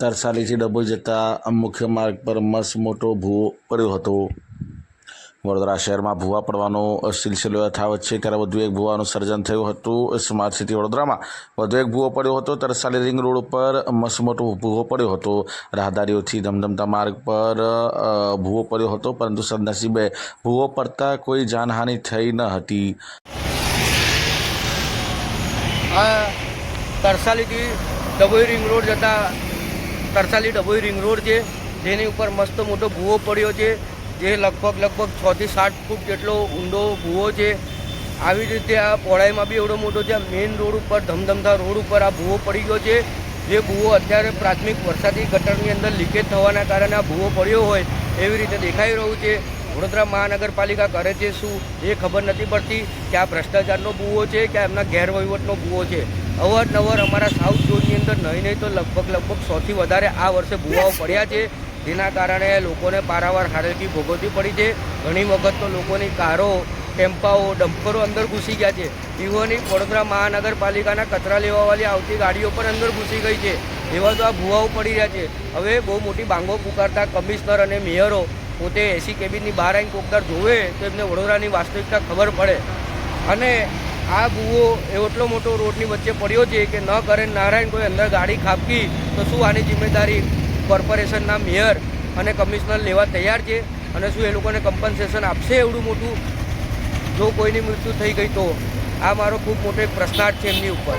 તરસાલીથી ડભોઈ જતા મુખ્ય માર્ગ પર મસ્ત મોટો ભૂવો પડ્યો હતો. વડોદરા શહેરમાં ભૂવા પડવાનો સિલસિલો યથાવત છે. ત્યારે વધુ એક ભૂવાનું સર્જન થયું હતું. સ્માર્ટ સિટી વડોદરામાં વધુ એક ભૂવો પડ્યો હતો. તરસાલી રિંગ રોડ ઉપર મસમોટો મોટો ભૂવો પડ્યો હતો. રાહદારીઓથી ધમધમતા માર્ગ પર ભૂવો પડ્યો હતો. પરંતુ સદનસીબે ભૂવો પડતા કોઈ જાનહાનિ થઈ ન હતી. તરસાલીથી ડબોઈ રિંગ રોડ જતા તરસાલી ડભોઈ રિંગ રોડ છે, જેની ઉપર મસ્ત મોટો ભૂવો પડ્યો છે, જે લગભગ લગભગ છથી સાત ફૂટ જેટલો ઊંડો ભૂવો છે. આવી રીતે આ પહોળાઈમાં બી એવડો મોટો છે મેઇન રોડ ઉપર, ધમધમતા રોડ ઉપર આ ભૂવો પડી ગયો છે. જે ભૂવો અત્યારે પ્રાથમિક વરસાદી ગટરની અંદર લીકેજ થવાના કારણે આ ભૂવો પડ્યો હોય, એવી રીતે દેખાઈ રહ્યું છે. વડોદરા મહાનગરપાલિકા કરે છે શું, એ ખબર નથી પડતી કે આ ભ્રષ્ટાચારનો ભૂવો છે કે એમના ગેરવહીવટનો ભૂવો છે. અવારનવાર અમારા સાઉથ ઝોનની અંદર નહીં નહીં તો લગભગ લગભગ સૌથી વધારે આ વર્ષે ભૂવાઓ પડ્યા છે. જેના કારણે લોકોને પારાવાર હારેકી ભોગવતી પડી છે. ઘણી વખત તો લોકોની કારો, ટેમ્પાઓ, ડમ્પરો અંદર ઘૂસી ગયા છે. ઇવન વડોદરા મહાનગરપાલિકાના કચરા લેવાવાળી આવતી ગાડીઓ પણ અંદર ઘૂસી ગઈ છે. એવા તો આ ભૂવાઓ પડી રહ્યા છે. હવે બહુ મોટી બાંગો પુકારતા કમિશનર અને મેયરો પોતે એસી કેબિનની બહાર આવીને કોકદાર જોવે તો એમને વડોદરાની વાસ્તવિકતા ખબર પડે. અને આ ગુવો એટલો મોટો રોડની વચ્ચે પડ્યો છે કે ન કરે નારાયણ કોઈ અંદર ગાડી ખાપકી તો શું આની જિમ્મેદારી કોર્પોરેશનના મેયર અને કમિશનર લેવા તૈયાર છે? અને શું એ લોકોને કમ્પન્સેશન આપશે એવડું મોટું? જો કોઈની મૃત્યુ થઈ ગઈ તો? આ મારો ખૂબ મોટો એક પ્રશ્નાર્થ છે એમની ઉપર.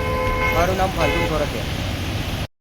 મારું નામ ફાલ્ગુન સોરઠિયા.